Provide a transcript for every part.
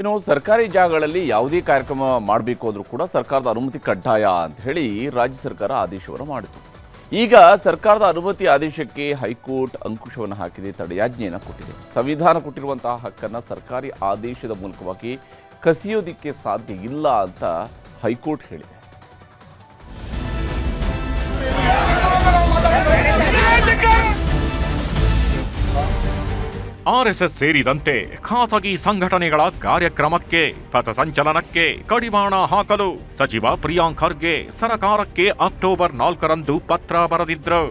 ಇನ್ನು ಸರ್ಕಾರಿ ಜಾಗಗಳಲ್ಲಿ ಯಾವುದೇ ಕಾರ್ಯಕ್ರಮ ಮಾಡಬೇಕು ಅಂದರೂ ಕೂಡ ಸರ್ಕಾರದ ಅನುಮತಿ ಕಡ್ಡಾಯ ಅಂತ ಹೇಳಿ ರಾಜ್ಯ ಸರ್ಕಾರ ಆದೇಶವನ್ನು ಮಾಡಿತು. ಈಗ ಸರ್ಕಾರದ ಅನುಮತಿ ಆದೇಶಕ್ಕೆ ಹೈಕೋರ್ಟ್ ಅಂಕುಶವನ್ನು ಹಾಕಿದೆ, ತಡೆಯಾಜ್ಞೆಯನ್ನು ಕೊಟ್ಟಿದೆ. ಸಂವಿಧಾನ ಕೊಟ್ಟಿರುವಂತಹ ಹಕ್ಕನ್ನು ಸರ್ಕಾರಿ ಆದೇಶದ ಮೂಲಕವಾಗಿ ಕಸಿಯೋದಿಕ್ಕೆ ಸಾಧ್ಯ ಇಲ್ಲ ಅಂತ ಹೈಕೋರ್ಟ್ ಹೇಳಿದೆ. ಆರ್ಎಸ್ಎಸ್ ಸೇರಿದಂತೆ ಖಾಸಗಿ ಸಂಘಟನೆಗಳ ಕಾರ್ಯಕ್ರಮಕ್ಕೆ ಪಥಸಂಚಲನಕ್ಕೆ ಕಡಿವಾಣ ಹಾಕಲು ಸಚಿವ ಪ್ರಿಯಾಂಕ್ ಖರ್ಗೆ ಸರಕಾರಕ್ಕೆ ಅಕ್ಟೋಬರ್ ನಾಲ್ಕರಂದು ಪತ್ರ ಬರೆದಿದ್ರು.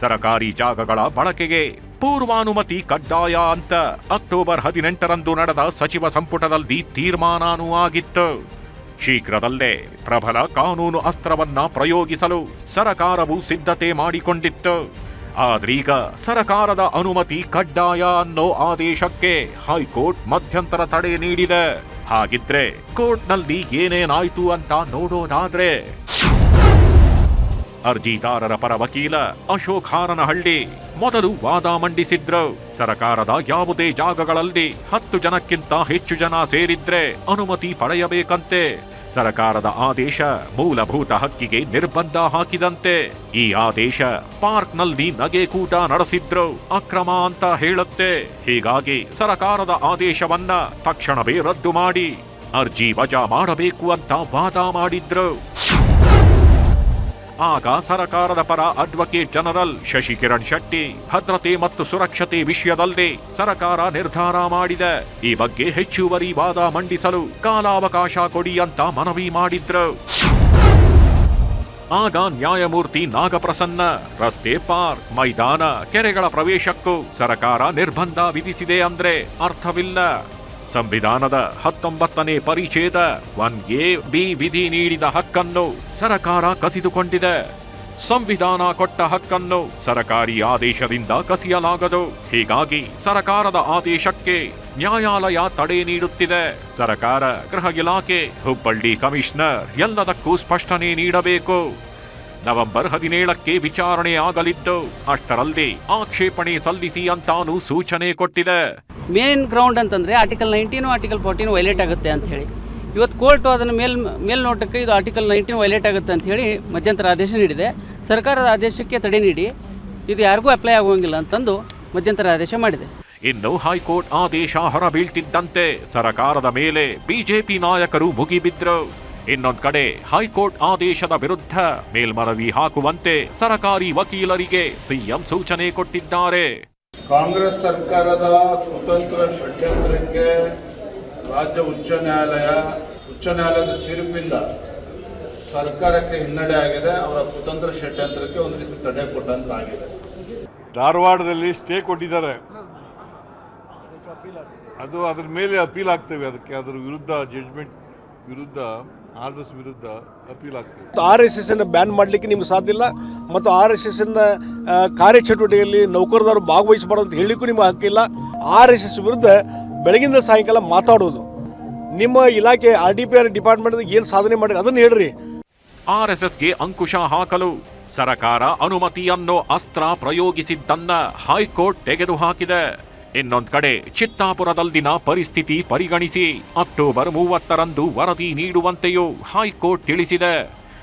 ಸರಕಾರಿ ಜಾಗಗಳ ಬಳಕೆಗೆ ಪೂರ್ವಾನುಮತಿ ಕಡ್ಡಾಯ ಅಂತ ಅಕ್ಟೋಬರ್ ಹದಿನೆಂಟರಂದು ನಡೆದ ಸಚಿವ ಸಂಪುಟದಲ್ಲಿ ತೀರ್ಮಾನನೂ ಆಗಿತ್ತು. ಶೀಘ್ರದಲ್ಲೇ ಪ್ರಬಲ ಕಾನೂನು ಅಸ್ತ್ರವನ್ನ ಪ್ರಯೋಗಿಸಲು ಸರಕಾರವು ಸಿದ್ಧತೆ ಮಾಡಿಕೊಂಡಿತ್ತು. ಆದ್ರೀಗ ಸರಕಾರದ ಅನುಮತಿ ಕಡ್ಡಾಯ ಅನ್ನೋ ಆದೇಶಕ್ಕೆ ಹೈಕೋರ್ಟ್ ಮಧ್ಯಂತರ ತಡೆ ನೀಡಿದೆ. ಹಾಗಿದ್ರೆ ಕೋರ್ಟ್ನಲ್ಲಿ ಏನೇನಾಯ್ತು ಅಂತ ನೋಡೋದಾದ್ರೆ ಅರ್ಜಿದಾರರ ಪರ ವಕೀಲ ಅಶೋಕ್ ಹಾರನಹಳ್ಳಿ ಮೊದಲು ವಾದ ಮಂಡಿಸಿದ್ರು. ಸರಕಾರದ ಯಾವುದೇ ಜಾಗಗಳಲ್ಲಿ ಹತ್ತು ಜನಕ್ಕಿಂತ ಹೆಚ್ಚು ಜನ ಸೇರಿದ್ರೆ ಅನುಮತಿ ಪಡೆಯಬೇಕಂತೆ ಸರಕಾರದ ಆದೇಶ ಮೂಲಭೂತ ಹಕ್ಕಿಗೆ ನಿರ್ಬಂಧ ಹಾಕಿದಂತೆ ಈ ಆದೇಶ ಪಾರ್ಕ್ನಲ್ಲಿ ನಗೆಕೂಟ ನಡೆಸಿದ್ರು. ಅಕ್ರಮ ಅಂತ ಹೇಳುತ್ತೆ. ಹೀಗಾಗಿ ಸರಕಾರದ ಆದೇಶವನ್ನ ತಕ್ಷಣವೇ ರದ್ದು ಮಾಡಿ. ಅರ್ಜಿ ವಜಾ ಮಾಡಬೇಕು ಅಂತ ವಾದ ಮಾಡಿದ್ರು. ಆಗ ಸರಕಾರದ ಪರ ಅಡ್ವೊಕೇಟ್ ಜನರಲ್ ಶಶಿಕಿರಣ್ ಶೆಟ್ಟಿ, ಭದ್ರತೆ ಮತ್ತು ಸುರಕ್ಷತೆ ವಿಷಯದಲ್ಲಿ ಸರಕಾರ ನಿರ್ಧಾರ ಮಾಡಿದೆ. ಈ ಬಗ್ಗೆ ಹೆಚ್ಚುವರಿ ವಾದ ಮಂಡಿಸಲು ಕಾಲಾವಕಾಶ ಕೊಡಿ ಅಂತ ಮನವಿ ಮಾಡಿದ್ರು. ಆಗ ನ್ಯಾಯಮೂರ್ತಿ ನಾಗಪ್ರಸನ್ನ, ರಸ್ತೆ ಪಾರ್ಕ್, ಮೈದಾನ, ಕೆರೆಗಳ ಪ್ರವೇಶಕ್ಕೂ ಸರಕಾರ ನಿರ್ಬಂಧ ವಿಧಿಸಿದೆ ಅಂದ್ರೆ ಅರ್ಥವಿಲ್ಲ. ಸಂವಿಧಾನದ ಹತ್ತೊಂಬತ್ತನೇ ಪರಿಚ್ಛೇದ ಒನ್ ಎ ಬಿ ವಿಧಿ ನೀಡಿದ ಹಕ್ಕನ್ನು ಸರಕಾರ ಕಸಿದುಕೊಂಡಿದೆ. ಸಂವಿಧಾನ ಕೊಟ್ಟ ಹಕ್ಕನ್ನು ಸರಕಾರಿ ಆದೇಶದಿಂದ ಕಸಿಯಲಾಗದು. ಹೀಗಾಗಿ ಸರಕಾರದ ಆದೇಶಕ್ಕೆ ನ್ಯಾಯಾಲಯ ತಡೆ ನೀಡುತ್ತಿದೆ. ಸರಕಾರ, ಗೃಹ ಇಲಾಖೆ, ಹುಬ್ಬಳ್ಳಿ ಕಮಿಷನರ್ ಎಲ್ಲದಕ್ಕೂ ಸ್ಪಷ್ಟನೆ ನೀಡಬೇಕು. ನವೆಂಬರ್ ಹದಿನೇಳಕ್ಕೆ ವಿಚಾರಣೆ ಆಗಲಿದ್ದು, ಅಷ್ಟರಲ್ಲಿ ಆಕ್ಷೇಪಣೆ ಸಲ್ಲಿಸಿ ಅಂತಾನು ಸೂಚನೆ ಕೊಟ್ಟಿದೆ. ಮೇನ್ ಗ್ರೌಂಡ್ ಅಂತಂದರೆ article nineteen article fourteen violate ಆಗುತ್ತೆ ಅಂತ ಇವತ್ತು ಕೋರ್ಟು ಅದನ್ನು ಮೇಲ್, ಮೇಲ್ನೋಟಕ್ಕೆ ಇದು ಆರ್ಟಿಕಲ್ ನೈನ್ಟೀನ್ ವೈಲೇಟ್ ಆಗುತ್ತೆ ಅಂತ ಹೇಳಿ ಮಧ್ಯಂತರ ಆದೇಶ ನೀಡಿದೆ. ಸರ್ಕಾರದ ಆದೇಶಕ್ಕೆ ತಡೆ ನೀಡಿ. ಇದು ಯಾರಿಗೂ ಅಪ್ಲೈ ಆಗುವಂಗಿಲ್ಲ ಅಂತಂದು ಮಧ್ಯಂತರ ಆದೇಶ ಮಾಡಿದೆ. ಇನ್ನು ಹೈಕೋರ್ಟ್ ಆದೇಶ ಹೊರಬೀಳ್ತಿದ್ದಂತೆ ಸರಕಾರದ ಮೇಲೆ ಬಿಜೆಪಿ ನಾಯಕರು ಮುಗಿಬಿದ್ರು. ಇನ್ನೊಂದ್ ಕಡೆ ಹೈಕೋರ್ಟ್ ಆದೇಶದ ವಿರುದ್ಧ ಮೇಲ್ಮನವಿ ಹಾಕುವಂತೆ ಸರಕಾರಿ ವಕೀಲರಿಗೆ ಸಿಎಂ ಸೂಚನೆ ಕೊಟ್ಟಿದ್ದಾರೆ. ಕಾಂಗ್ರೆಸ್ ಸರ್ಕಾರದ ಕುತಂತ್ರ ಷಡ್ಯಂತ್ರಕ್ಕೆ ರಾಜ್ಯ ಉಚ್ಚ ನ್ಯಾಯಾಲಯ, ಉಚ್ಚ ನ್ಯಾಯಾಲಯದ ತೀರ್ಪಿಂದ ಸರ್ಕಾರಕ್ಕೆ ಹಿನ್ನಡೆ ಆಗಿದೆ. ಅವರ ಕುತಂತ್ರ ಷಡ್ಯಂತ್ರಕ್ಕೆ ಒಂದು ರೀತಿ ತಡೆ ಕೊಟ್ಟಂತಾಗಿದೆ. ಧಾರವಾಡದಲ್ಲಿ ಸ್ಟೇ ಕೊಟ್ಟಿದ್ದಾರೆ. ಅದು ಅದ್ರ ಮೇಲೆ ಅಪೀಲ್ ಆಗ್ತೇವೆ. ಅದಕ್ಕೆ ಅದರ ವಿರುದ್ಧ ಜಡ್ಜ್ಮೆಂಟ್ ವಿರುದ್ಧ ಆರ್ಡರ್ಸ್ ವಿರುದ್ಧ ಅಪೀಲ್ ಆಗ್ತದೆ. ಆರ್ ಎಸ್ ಎಸ್ ಅನ್ನು ಬ್ಯಾನ್ ಮಾಡಲಿಕ್ಕೆ ನಿಮ್ಗೆ ಸಾಧ್ಯ ಇಲ್ಲ. ಮತ್ತು ಆರ್ ಎಸ್ ಎಸ್ ಅನ್ನ ಕಾರ್ಯಚಟುವಟಿಕೆಯಲ್ಲಿ ನೌಕರದಾರರು ಭಾಗವಹಿಸಬಾರ್ದು ಅಂತ ಹೇಳಲಿಕ್ಕೂ ನಿಮಗೆ ಹಕ್ಕಿಲ್ಲ ಆರ್ ಎಸ್ ಎಸ್ ವಿರುದ್ಧ ಬೆಳಗಿಂದ ಸಾಯಂಕಾಲ ಮಾತಾಡೋದು. ನಿಮ್ಮ ಇಲಾಖೆ R D P R department ಏನು ಸಾಧನೆ ಮಾಡಿ ಅದನ್ನು ಹೇಳ್ರಿ. ಆರ್ ಎಸ್ ಎಸ್ಗೆ ಅಂಕುಶ ಹಾಕಲು. ಸರಕಾರ ಅನುಮತಿಯನ್ನು ಅಸ್ತ್ರ ಪ್ರಯೋಗಿಸಿದ್ದನ್ನ ಹೈಕೋರ್ಟ್ ತೆಗೆದುಹಾಕಿದೆ. ಇನ್ನೊಂದ್ ಕಡೆ ಚಿತ್ತಾಪುರದಲ್ಲಿನ ಪರಿಸ್ಥಿತಿ ಪರಿಗಣಿಸಿ ಅಕ್ಟೋಬರ್ ಮೂವತ್ತರಂದು ವರದಿ ನೀಡುವಂತೆಯೂ ಹೈಕೋರ್ಟ್ ತಿಳಿಸಿದೆ.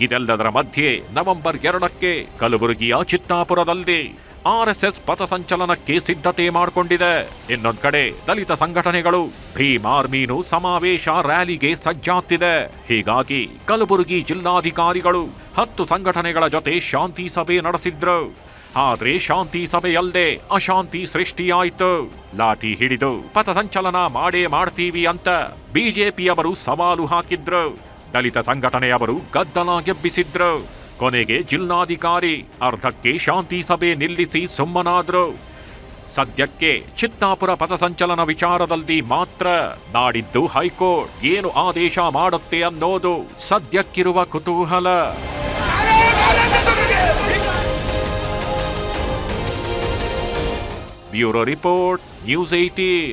ಇದೆಲ್ಲದರ ಮಧ್ಯೆ ನವೆಂಬರ್ ಎರಡಕ್ಕೆ ಕಲಬುರಗಿಯ ಚಿತ್ತಾಪುರದಲ್ಲಿ ಆರ್ಎಸ್ಎಸ್ ಪಥಸಂಚಲನಕ್ಕೆ ಸಿದ್ಧತೆ ಮಾಡಿಕೊಂಡಿದೆ. ಇನ್ನೊಂದು ಕಡೆ ದಲಿತ ಸಂಘಟನೆಗಳು ಭೀಮ್ ಆರ್ಮೀನು ಸಮಾವೇಶ ರ್ಯಾಲಿಗೆ ಸಜ್ಜಾಗ್ತಿದೆ. ಹೀಗಾಗಿ ಕಲಬುರಗಿ ಜಿಲ್ಲಾಧಿಕಾರಿಗಳು ಹತ್ತು ಸಂಘಟನೆಗಳ ಜೊತೆ ಶಾಂತಿ ಸಭೆ ನಡೆಸಿದ್ರು. ಆದ್ರೆ ಶಾಂತಿ ಸಭೆಯಲ್ಲದೆ ಅಶಾಂತಿ ಸೃಷ್ಟಿಯಾಯ್ತು. ಲಾಠಿ ಹಿಡಿದು ಪಥಸಂಚಲನ ಮಾಡೇ ಮಾಡ್ತೀವಿ ಅಂತ ಬಿಜೆಪಿಯವರು ಸವಾಲು ಹಾಕಿದ್ರು. ದಲಿತ ಸಂಘಟನೆಯವರು ಗದ್ದಲ ಗೆಬ್ಬಿಸಿದ್ರು ಕೊನೆಗೆ ಜಿಲ್ಲಾಧಿಕಾರಿ ಅರ್ಧಕ್ಕೆ ಶಾಂತಿ ಸಭೆ ನಿಲ್ಲಿಸಿ ಸುಮ್ಮನಾದ್ರು. ಸದ್ಯಕ್ಕೆ ಚಿತ್ತಾಪುರ ಪಥಸಂಚಲನ ವಿಚಾರದಲ್ಲಿ ಮಾತ್ರ ನಾಡಿದ್ದು ಹೈಕೋರ್ಟ್ ಏನು ಆದೇಶ ಮಾಡುತ್ತೆ ಅನ್ನೋದು ಸದ್ಯಕ್ಕಿರುವ ಕುತೂಹಲ. Bureau report news eighteen